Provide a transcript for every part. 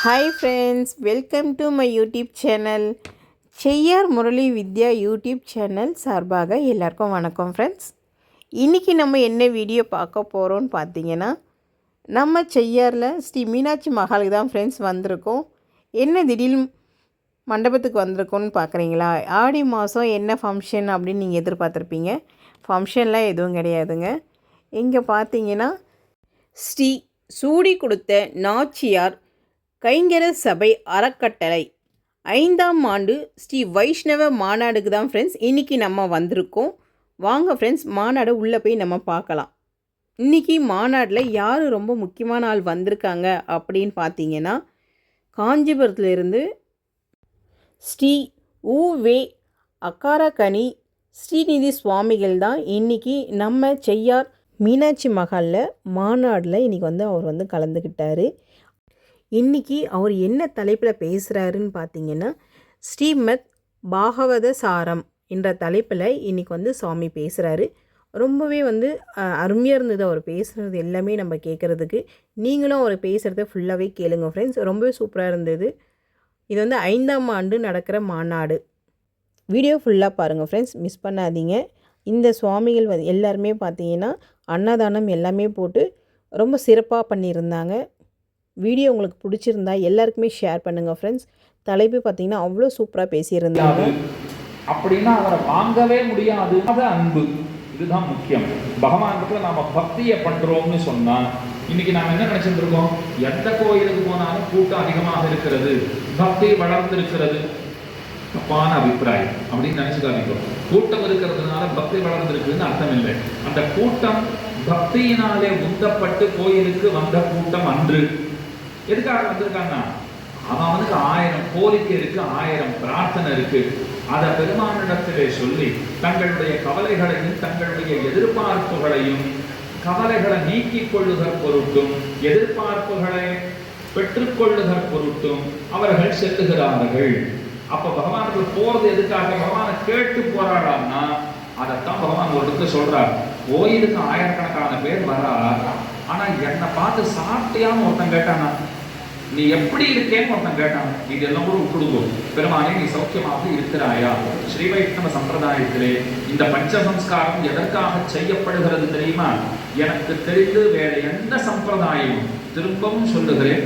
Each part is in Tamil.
Hi friends welcome to my YouTube channel Cheyyar Murali Vidya YouTube channel சார்பாக எல்லாருக்கும் வணக்கம் ஃப்ரெண்ட்ஸ் இன்றைக்கி நம்ம என்ன வீடியோ பார்க்க போகிறோன்னு பார்த்தீங்கன்னா நம்ம செய்யாரில் ஸ்ரீ மீனாட்சி மகாலுக்கு தான் ஃப்ரெண்ட்ஸ் வந்திருக்கோம் என்ன திடீர்னு மண்டபத்துக்கு வந்திருக்கோன்னு பார்க்குறீங்களா ஆடி மாதம் என்ன ஃபங்க்ஷன் அப்படின்னு நீங்கள் எதிர்பார்த்துருப்பீங்க ஃபங்க்ஷன்லாம் எதுவும் கிடையாதுங்க இங்கே பார்த்தீங்கன்னா ஸ்ரீ சூடி கொடுத்த நாச்சியார் கைங்கர சபை அறக்கட்டளை. ஐந்தாம் ஆண்டு ஸ்ரீ வைஷ்ணவ மாநாடுக்கு தான் ஃப்ரெண்ட்ஸ் இன்றைக்கி நம்ம வந்திருக்கோம். வாங்க ஃப்ரெண்ட்ஸ் மாநாடு உள்ளே போய் நம்ம பார்க்கலாம். இன்றைக்கி மாநாட்டில் யார் ரொம்ப முக்கியமான ஆள் வந்திருக்காங்க அப்படின்னு பார்த்தீங்கன்னா காஞ்சிபுரத்துலேருந்து ஸ்ரீ ஊ வே அக்காரகனி ஸ்ரீநிதி சுவாமிகள் தான் இன்றைக்கி நம்ம செய்யார் மீனாட்சி மகாலில் மாநாடில் இன்றைக்கி வந்து அவர் வந்து கலந்துக்கிட்டார். இன்றைக்கி அவர் என்ன தலைப்பில் பேசுகிறாருன்னு பார்த்தீங்கன்னா ஸ்ரீமத் பாகவத சாரம் என்ற தலைப்பில் இன்றைக்கி வந்து சுவாமி பேசுகிறாரு ரொம்பவே வந்து அருமையாக இருந்தது அவர் பேசுகிறது எல்லாமே நம்ம கேட்குறதுக்கு நீங்களும் அவர் பேசுகிறத ஃபுல்லாகவே கேளுங்க ஃப்ரெண்ட்ஸ் ரொம்பவே சூப்பராக இருந்தது. இது வந்து ஐந்தாம் ஆண்டு நடக்கிற மாநாடு. வீடியோ ஃபுல்லாக பாருங்கள் ஃப்ரெண்ட்ஸ் மிஸ் பண்ணாதீங்க. இந்த சுவாமிகள் வந்து எல்லாருமே பார்த்தீங்கன்னா அன்னதானம் எல்லாமே போட்டு ரொம்ப சிறப்பாக பண்ணியிருந்தாங்க. வீடியோ உங்களுக்கு பிடிச்சிருந்தா எல்லாருக்குமே ஷேர் பண்ணுங்கள் ஃப்ரெண்ட்ஸ் தலைப்பு பார்த்தீங்கன்னா அவ்வளோ சூப்பராக பேசியிருந்தாங்க. அப்படின்னா அவரை வாங்கவே முடியாது. அது அன்பு. இதுதான் முக்கியம். பகவானிடத்துல நாம் பக்தியை பண்ணுறோம்னு சொன்னால் இன்னைக்கு நாம் என்ன நினச்சிருந்துருக்கோம்? எந்த கோயிலுக்கு போனாலும் கூட்டம் அதிகமாக இருக்கிறது. பக்தி வளர்ந்திருக்கிறது. தப்பான அபிப்பிராயம். அப்படின்னு நினைச்சுக்காதீங்க. கூட்டம் இருக்கிறதுனால பக்தி வளர்ந்திருக்குன்னு அர்த்தம் இல்லை அந்த கூட்டம் பக்தியினாலே உந்தப்பட்டு கோயிலுக்கு வந்த கூட்டம் அன்று. எதுக்காக வந்திருக்காங்கன்னா அவன் அவனுக்கு ஆயிரம் கோரிக்கை இருக்கு ஆயிரம் பிரார்த்தனை இருக்கு. அதை பெருமானிடத்திலே சொல்லி தங்களுடைய கவலைகளையும் தங்களுடைய எதிர்பார்ப்புகளையும் கவலைகளை நீக்கிக் கொள்ளுதற் பொருட்டும் எதிர்பார்ப்புகளை பெற்றுக்கொள்ளுதற் பொருட்டும் அவர்கள் செல்லுகிறார்கள். அப்ப பகவானுக்கு போறது எதுக்காக? பகவானை கேட்டு போராடான்னா அதைத்தான் பகவான் ஒரு சொல்றார். கோயிலுக்கு ஆயிரக்கணக்கான பேர் வரா ஆனா என்னை பார்த்து சாப்பிட்டியான்னு ஒருத்தன் கேட்டானா நீ எப்படி இருக்கேன்னு ஒருத்தன் கேட்டான். இது எல்லாம் கூட விட்டுடுவோம் பெருமானே நீ சௌக்கியமாக இருக்கிறாயா? ஸ்ரீ வைஷ்ணவ சம்பிரதாயத்திலே இந்த பஞ்சசம்ஸ்காரம் எதற்காக செய்யப்படுகிறது தெரியுமா? எனக்கு தெரிந்து வேற எந்த சம்பிரதாயமும் திரும்பவும் சொல்லுகிறேன்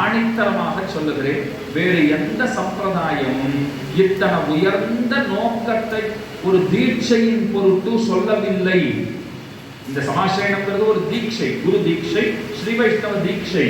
ஆணித்தரமாக சொல்லுகிறேன் வேறு எந்த சம்பிரதாயமும் இத்தனை உயர்ந்த நோக்கத்தை ஒரு தீட்சையின் பொருட்டு சொல்லவில்லை. இந்த சமாசயனம்ங்கிறது ஒரு தீட்சை குரு தீட்சை ஸ்ரீ வைஷ்ணவ தீட்சை.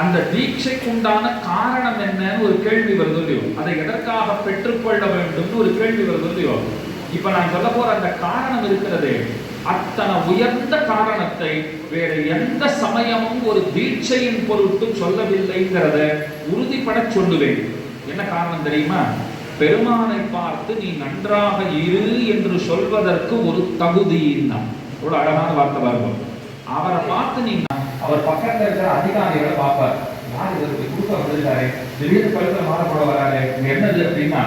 அந்த தீட்சைக்கு உண்டான காரணம் என்னன்னு ஒரு கேள்வி வருது இல்லையோ? அதை எதற்காக பெற்றுக்கொள்ள வேண்டும்னு ஒரு கேள்வி வருது இல்லையோ? இப்ப நான் சொல்ல போற அந்த காரணம் இருக்கிறதே அத்தனை உயர்ந்த காரணத்தை வேற எந்த சமயமும் ஒரு தீட்சையின் பொருட்டு சொல்லவில்லைங்கிறத உறுதிப்பட சொல்லுவேன். என்ன காரணம் தெரியுமா? பெருமானை பார்த்து நீ நன்றாக இரு என்று சொல்வதற்கு ஒரு தகுதியின் தான் ஒரு அழகான வார்த்தை பாருங்க. அவரை பார்த்து நீ அவர் பக்கத்துல இருக்கிற அதிகாரிகளை பார்ப்பார். யார் இதற்கு கொடுக்க வந்திருக்காரு. திடீர்னு பழுத்த மாறப்பட வராரு. என்னது அப்படின்னா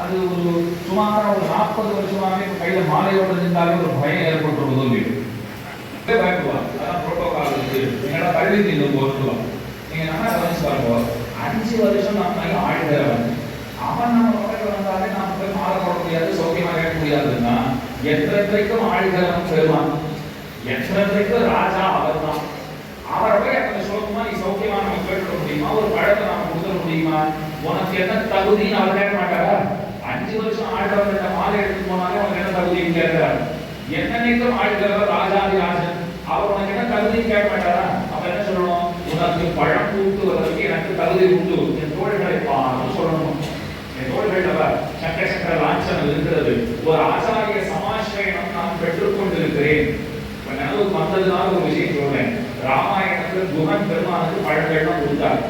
அது ஒரு சுமாரா ஒரு நாற்பது வருஷமாவே கையில மாலையோடு இருந்தாலே ஒரு பயம் ஏற்பட்டு உதவி. பயப்படுவாங்க அதான் புரோட்டோகால் இருக்கு. என்னோட கல்வி நீங்க பொருத்துவோம் நீங்க நல்லா கவனிச்சு பாருங்க. அஞ்சு வருஷம் நம்ம ஆடிட்டு வந்து. அவன் நம்ம பக்கத்தில் வந்தாலே நாம போய் மாலை போட முடியாது சௌக்கியமாக கேட்க முடியாதுன்னா எத்தனைக்கும் ஆழ்கிறவன் பெறுவான் எத்தனைக்கும் ராஜா அவர் தான் அவரை போய் கொஞ்சம் சுலபமா நீ சௌக்கியமா நம்ம முடியுமா? ஒரு பழத்தை நாம கொடுத்துட முடியுமா? உனக்கு என்ன தகுதின்னு அவர் கேட்க மாட்டாரா? அஞ்சு வருஷம் ஆழ்கிறவர்கிட்ட மாலை எடுத்து போனாலே உனக்கு என்ன தகுதின்னு கேட்கிறார். என்னன்னைக்கும் ஆழ்கிறவர் ராஜாதி ராஜன்? அவர் உனக்கு என்ன தகுதின்னு கேட்க மாட்டாரா? அப்ப என்ன சொல்லணும்? உனக்கு பழம் கூட்டுவதற்கு எனக்கு தகுதி உண்டு. என் தோழர்களை பார்த்து சொல்லணும். என் தோள்கள் சக்கர சக்கர லாஞ்சனம் இருக்கிறது. ஒரு ஆச்சாரிய சமாசிரயம் நான் பெற்றுக்கொண்டிருக்கிறேன். இப்ப நினைவுக்கு வந்ததுனால ஒரு விஷயம் சொல்றேன். ராமாயணத்துல குகன் பெருமானுக்கு பழங்கள்லாம் கொடுத்தார்.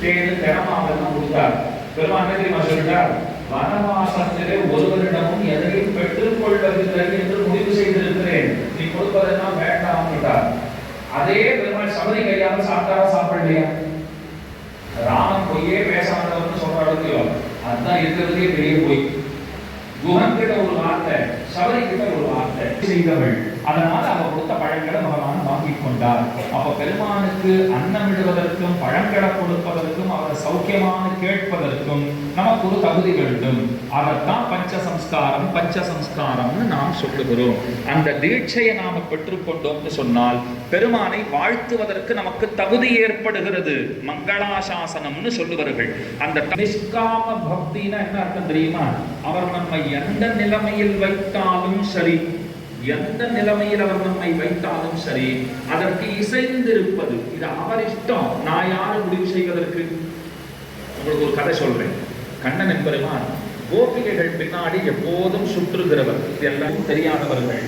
தேனு தினமாவெல்லாம் கொடுத்தார். பெருமான் என்ன தெரியுமா சொல்லிட்டார்? வனவாசத்திலே ஒருவரிடமும் எதையும் பெற்றுக் கொள்வதில்லை என்று முடிவு செய்திருக்கிறேன். நீ கொடுப்பதெல்லாம் வேண்டாம் என்றார். அதே பெருமாள் சபரி கையால் சாப்பிட்டாரா சாப்பிடலையா? ராமன் பொய்யே பேசாதவர்னு சொல்றாரு அதுதான் இருக்கிறதுலே பெரிய பொய். குகன் கிட்ட ஒரு வார்த்தை சபரி கிட்ட ஒரு வார்த்தை. செய்தவள். அதனால் அவர் கொடுத்த பழங்களை பகவான் வாங்கிக் கொண்டார். அப்ப பெருமானுக்கு அன்னமிடுவதற்கும் பழங்களை கொடுப்பதற்கும் அவரை சௌக்கியமான கேட்பதற்கும் நமக்கு ஒரு தகுதி வேண்டும். அதைத்தான் பஞ்ச சம்ஸ்காரம் பஞ்ச சம்ஸ்காரம்னு நாம் சொல்லுகிறோம். அந்த தீட்சையை நாம பெற்றுக்கொண்டோம்னு சொன்னால் பெருமானை வாழ்த்துவதற்கு நமக்கு தகுதி ஏற்படுகிறது. மங்களாசாசனம்னு சொல்லுவார்கள். அந்த நிஷ்காம பக்தினா என்ன அர்த்தம் தெரியுமா? அவர் நம்மை எந்த நிலைமையில் வைத்தாலும் சரி எந்த நிலைமையில் அவர் நம்மை வைத்தாலும் சரி அதற்கு இசைந்திருப்பது இது அவர் இஷ்டம் நான் யாரு முடிவு செய்வதற்கு? உங்களுக்கு ஒரு கதை சொல்றேன். கண்ணன் என்பருமான் கோபிகைகள் பின்னாடி எப்போதும் சுற்றுகிறவர். இது எல்லாரும் தெரியாதவர்கள்.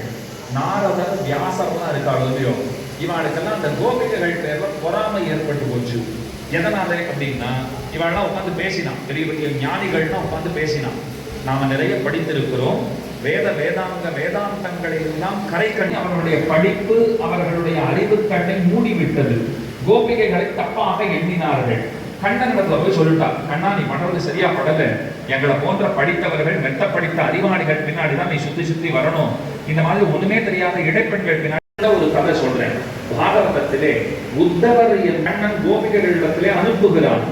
நாரதர் வியாசர்லாம் இருக்காங்க இல்லையோ? இவாளுக்கெல்லாம் அந்த கோபிகைகள் பேர்ல பொறாமை ஏற்பட்டு போச்சு. எதனால அப்படின்னா இவாள்லாம் உட்காந்து பேசினான். பெரிய பெரிய ஞானிகள்லாம் உட்காந்து பேசினான். நாம நிறைய படித்திருக்கிறோம். வேத வேதாங்க வேதாந்தங்களை எல்லாம் கரை கண்டு அவர்களுடைய படிப்பு அவர்களுடைய அறிவு கண்ணை மூடிவிட்டது. கோபிகைகளை தப்பாக எண்ணினார்கள். கண்ணன் இடத்துல போய் சொல்லிட்டான் கண்ணா நீ பண்றது சரியா படல. எங்களை போன்ற படித்தவர்கள் மெத்த படித்த அறிவாளிகள் பின்னாடி தான் நீ சுத்தி சுத்தி வரணும். இந்த மாதிரி ஒண்ணுமே தெரியாத இடைப்பெண்கள் பின்னாடி ஒரு கதை சொல்றேன். பாகவதத்திலே உத்தவர் என் கண்ணன் கோபிகைகளிடத்திலே அனுப்புகிறான்.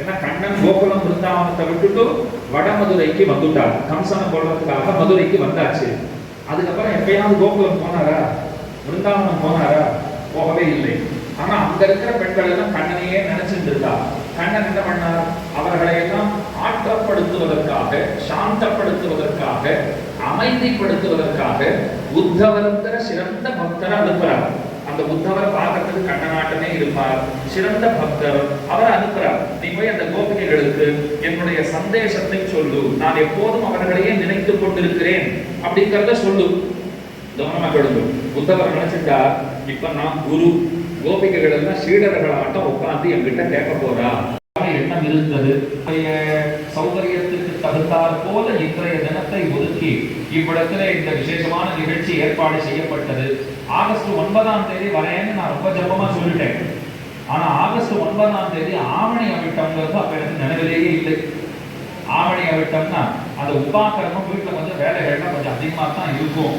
ஏன்னா கண்ணன் கோகுலம் பிருந்தாவனத்தை விட்டுட்டு வடமதுரைக்கு வந்துட்டார் கம்சனை கொள்றதுக்காக மதுரைக்கு வந்தாச்சு. அதுக்கப்புறம் எப்பயாவது கோகுலம் போனாரா? பிருந்தாவனம் போனாரா? போகவே இல்லை. ஆனா அங்க இருக்கிற பெண்கள் எல்லாம் கண்ணனையே நினைச்சிட்டு இருந்தா. கண்ணன் என்ன பண்ணார்? அவர்களை எல்லாம் ஆற்றப்படுத்துவதற்காக சாந்தப்படுத்துவதற்காக அமைதிப்படுத்துவதற்காக உத்தவரங்கிற சிறந்த பக்தரை அனுப்புறார் அந்த உத்தவர் பார்க்கறதுக்கு கண்ணநாட்டமே இருப்பார். சிறந்த பக்தர். அவரை அனுப்புறார் நீ போய் அந்த கோபிகைகளுக்கு என்னுடைய சந்தேசத்தை சொல்லு. நான் எப்போதும் அவர்களையே நினைத்துக் கொண்டிருக்கிறேன். அப்படிங்கிறத சொல்லு. கவனமா கெடுங்க உத்தவர் நினைச்சிட்டா இப்ப நான் குரு. கோபிகைகள் எல்லாம் சீடர்களாட்டம் உட்கார்ந்து என்கிட்ட கேட்க போறா. எண்ணம் இருந்தது? சௌகரியத்துக்கு தகுந்தாற் போல இன்றைய இடத்தை ஒதுக்கி இவ்விடத்துல இந்த விசேஷமான நிகழ்ச்சி ஏற்பாடு செய்யப்பட்டது. ஆகஸ்ட் ஒன்பதாம் தேதி வரேன்னு நான் ரொம்ப ஜபமா சொல்லிட்டேன். ஆனா ஆகஸ்ட் ஒன்பதாம் தேதி ஆவணி அவிட்டம்ங்கிறது அப்ப எனக்கு நினைவிலேயே இல்லை. ஆவணி அவிட்டம்னா அந்த உபாக்கிரமம் வீட்டுல கொஞ்சம் வேலைகள்லாம் கொஞ்சம் அதிகமா தான் இருக்கும்.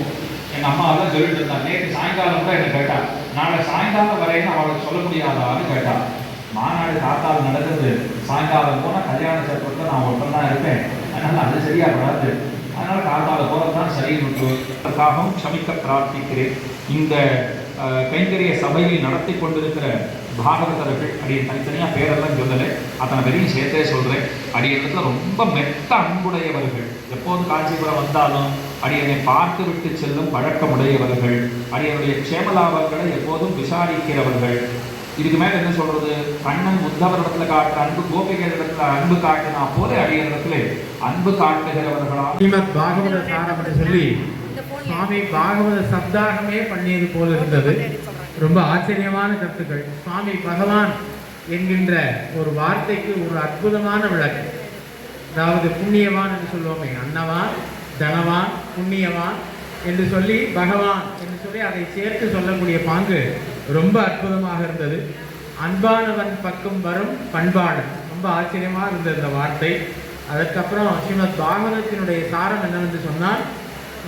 எங்க அம்மா எல்லாம் சொல்லிட்டு இருந்தா நேற்று சாயங்காலம் கூட என்ன கேட்டா நாளை சாயங்காலம் வரைன்னு அவளுக்கு சொல்ல முடியாதான்னு கேட்டா மாநாடு காத்தால் நடக்குது சாயங்காலம் போனா கல்யாண சட்டத்தில் நான் ஒருத்தன் தான் இருப்பேன். அதனால அது சரியா வராது அதனால் காத்தால போறது தான் சரின்னு அதற்காகவும் க்ஷமிக்க பிரார்த்திக்கிறேன். இந்த கைங்கரிய சபையை நடத்தி கொண்டிருக்கிற பாகவதர்கள் அடியை தனித்தனியாக பேரெல்லாம் சொல்லலை. அத்தனை பேரையும் சேர்த்தே சொல்கிறேன் அடியத்தில் ரொம்ப மெத்த அன்புடையவர்கள். எப்போது காஞ்சிபுரம் வந்தாலும் அடியனை பார்த்து விட்டு செல்லும் பழக்கமுடையவர்கள். அடியனுடைய க்ஷேமலாபங்களை எப்போதும் விசாரிக்கிறவர்கள். இதுக்கு மேல என்ன சொல்றது? கண்ணன் உத்தவரிடத்துல காட்டுற அன்பு கோபிகளிடத்துல அன்பு காட்டினா போல அடியனிடத்துல அன்பு காட்டுகிறவர்களா ஸ்ரீமத் பாகவத சாரம் சொல்லி சுவாமி பாகவத சப்தாகமே பண்ணியது போல இருந்தது. ரொம்ப ஆச்சரியமான கருத்துக்கள். சுவாமி பகவான் என்கின்ற ஒரு வார்த்தைக்கு ஒரு அற்புதமான விளக்கம் அதாவது புண்ணியவான் என்று சொல்லுவோமே அன்னவான் தனவான் புண்ணியவான் என்று சொல்லி பகவான் என்று சொல்லி அதை சேர்த்து சொல்லக்கூடிய பாங்கு ரொம்ப அற்புதமாக இருந்தது. அன்பானவன் பக்கம் வரும் பண்பாளன் ரொம்ப ஆச்சரியமாக இருந்தது இந்த வார்த்தை. அதற்கப்புறம் ஸ்ரீமத் பாகவதத்தினுடைய சாரம் என்னவென்று சொன்னால்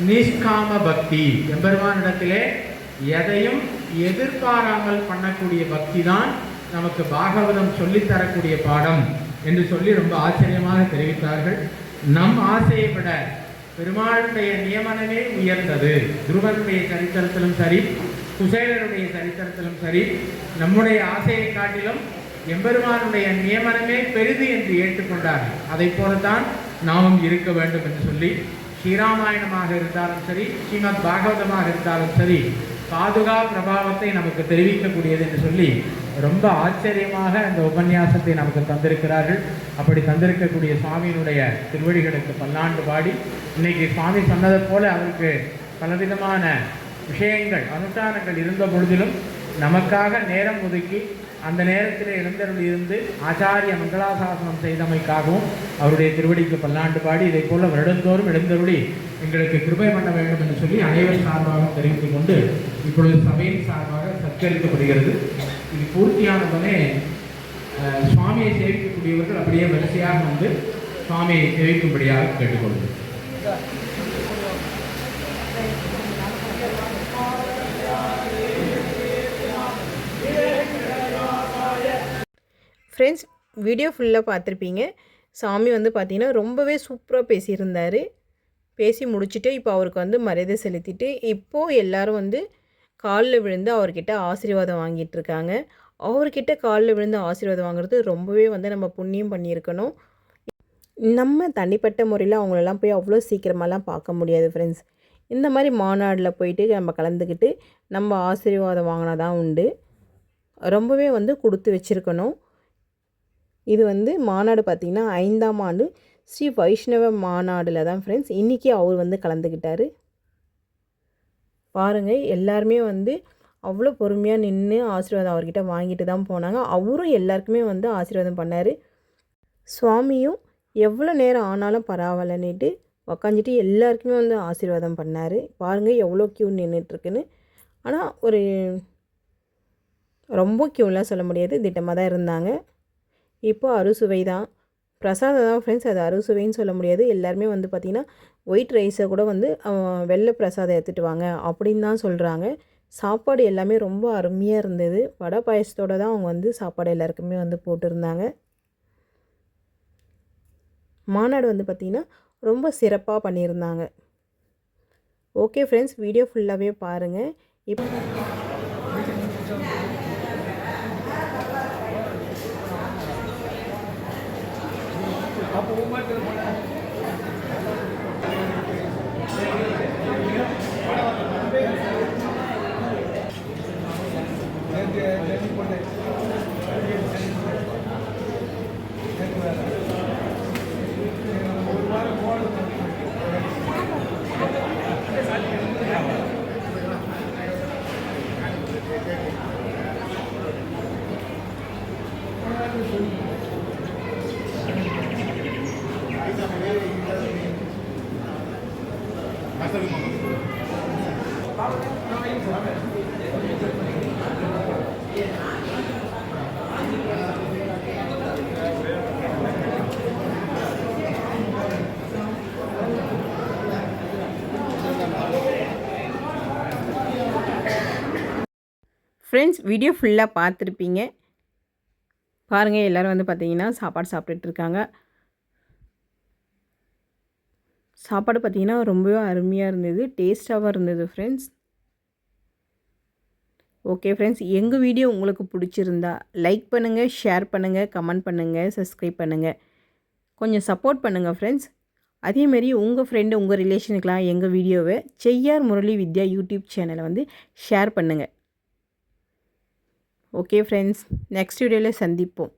நிஷ்காம பக்தி. எம்பெருமானிடத்திலே எதையும் எதிர்பாராமல் பண்ணக்கூடிய பக்தி தான் நமக்கு பாகவதம் சொல்லித்தரக்கூடிய பாடம் என்று சொல்லி ரொம்ப ஆச்சரியமாக தெரிவித்தார்கள். நம் ஆசையை விட பெருமாளுடைய நியமனமே உயர்ந்தது. துருவனுடைய சரித்திரத்திலும் சரி குசேலருடைய சரித்திரத்திலும் சரி நம்முடைய ஆசையை காட்டிலும் எம்பெருமானுடைய நியமனமே பெரிது என்று ஏற்றுக்கொண்டார்கள் அதை போலத்தான் நாமும் இருக்க வேண்டும் என்று சொல்லி ஸ்ரீராமாயணமாக இருந்தாலும் சரி ஸ்ரீமத் பாகவதமாக இருந்தாலும் சரி பாதுகா பிரபாவத்தை நமக்கு தெரிவிக்கக்கூடியது என்று சொல்லி ரொம்ப ஆச்சரியமாக இந்த உபன்யாசத்தை நமக்கு தந்திருக்கிறார்கள். அப்படி தந்திருக்கக்கூடிய சுவாமியினுடைய திருவடிகளுக்கு பல்லாண்டு பாடி இன்னைக்கு சுவாமி சொன்னதை போல அவருக்கு பலவிதமான விஷயங்கள் அனுஷ்டானங்கள் இருந்த பொழுதிலும் நமக்காக நேரம் ஒதுக்கி அந்த நேரத்தில் எழுந்தருள் இருந்து ஆச்சாரிய மங்களாசாசனம் செய்தமைக்காகவும் அவருடைய திருவடிக்கு பல்லாண்டு பாடி இதை போல வருடந்தோறும் எழுந்தருளி எங்களுக்கு கிருபை பண்ண வேண்டும் என்று சொல்லி அனைவர் சார்பாக தெரிவித்துக் கொண்டு இப்பொழுது சபையின் சார்பாக சத்கரிக்கப்படுகிறது. இது பூர்த்தியானதுமே சுவாமியை சேவிக்கக்கூடியவர்கள் அப்படியே வரிசையாக வந்து சுவாமியை சேவிக்கும்படியாக கேட்டுக்கொள்கிறேன் ஃப்ரெண்ட்ஸ் வீடியோ ஃபுல்லாக பார்த்துருப்பீங்க. சாமி வந்து பார்த்தீங்கன்னா ரொம்பவே சூப்பராக பேசியிருந்தார். பேசி முடிச்சுட்டு இப்போ அவருக்கு வந்து மரியாதை செலுத்திட்டு இப்போது எல்லாரும் வந்து காலில் விழுந்து அவர்கிட்ட ஆசீர்வாதம் வாங்கிட்டு இருக்காங்க அவர்கிட்ட காலில் விழுந்து ஆசீர்வாதம் வாங்குறது ரொம்பவே வந்து நம்ம புண்ணியம் பண்ணியிருக்கணும். நம்ம தனிப்பட்ட முறையில் அவங்களெல்லாம் போய் அவ்வளோ சீக்கிரமாலாம் பார்க்க முடியாது ஃப்ரெண்ட்ஸ் இந்த மாதிரி மாநாடில் போயிட்டு நம்ம கலந்துக்கிட்டு நம்ம ஆசீர்வாதம் வாங்கினா தான் உண்டு. ரொம்பவே வந்து கொடுத்து வச்சுருக்கணும். இது வந்து மாநாடு பார்த்திங்கன்னா ஐந்தாம் ஆண்டு ஸ்ரீ வைஷ்ணவ மாநாடில் தான் ஃப்ரெண்ட்ஸ் இன்றைக்கி அவர் வந்து கலந்துக்கிட்டார் பாருங்கள் எல்லாருமே வந்து அவ்வளோ பொறுமையாக நின்று ஆசீர்வாதம் அவர்கிட்ட வாங்கிட்டு தான் போனாங்க. அவரும் எல்லாருக்குமே வந்து ஆசீர்வாதம் பண்ணார். சுவாமியும் எவ்வளோ நேரம் ஆனாலும் பரவாயில்லன்னுட்டு உக்காந்துட்டு எல்லாருக்குமே வந்து ஆசீர்வாதம் பண்ணார். பாருங்கள் எவ்வளோ க்யூ நின்றுட்டுருக்குன்னு ஆனால் ஒரு ரொம்ப க்யூலாம் சொல்ல முடியாது. திட்டமாக தான் இருந்தாங்க. இப்போ அறுசுவை தான். பிரசாதம் தான் ஃப்ரெண்ட்ஸ் அது அறுசுவைன்னு சொல்ல முடியாது. எல்லாருமே வந்து பார்த்திங்கன்னா ஒயிட் ரைஸை கூட வந்து வெள்ளை பிரசாதம் எடுத்துகிட்டு வாங்க அப்படின்னு தான் சொல்கிறாங்க சாப்பாடு எல்லாமே ரொம்ப அருமையாக இருந்தது. வடை பாயசத்தோடு தான் அவங்க வந்து சாப்பாடு எல்லாருக்குமே வந்து போட்டிருந்தாங்க. மாநாடு வந்து பார்த்திங்கன்னா ரொம்ப சிறப்பாக பண்ணியிருந்தாங்க. ஓகே ஃப்ரெண்ட்ஸ் வீடியோ ஃபுல்லாகவே பாருங்கள் இப்போ ஃப்ரெண்ட்ஸ் வீடியோ ஃபுல்லாக பார்த்துருப்பீங்க. பாருங்கள் எல்லோரும் வந்து பார்த்தீங்கன்னா சாப்பாடு சாப்பிட்டுட்டு இருக்காங்க சாப்பாடு பார்த்தீங்கன்னா ரொம்பவே அருமையாக இருந்தது டேஸ்ட்டாகவும் இருந்தது ஃப்ரெண்ட்ஸ் ஓகே ஃப்ரெண்ட்ஸ் எங்கள் வீடியோ உங்களுக்கு பிடிச்சிருந்தா லைக் பண்ணுங்கள் ஷேர் பண்ணுங்கள் கமெண்ட் பண்ணுங்கள் சப்ஸ்கிரைப் பண்ணுங்கள் கொஞ்சம் சப்போர்ட் பண்ணுங்கள் ஃப்ரெண்ட்ஸ் அதேமாரி உங்கள் ஃப்ரெண்டு உங்கள் ரிலேஷனுக்கெலாம் எங்கள் வீடியோவை செய்யார் முரளி வித்யா யூடியூப் சேனலை வந்து ஷேர் பண்ணுங்கள் ஓகே ஃப்ரெண்ட்ஸ் நெக்ஸ்ட் வீடியோவில் சந்திப்போம்.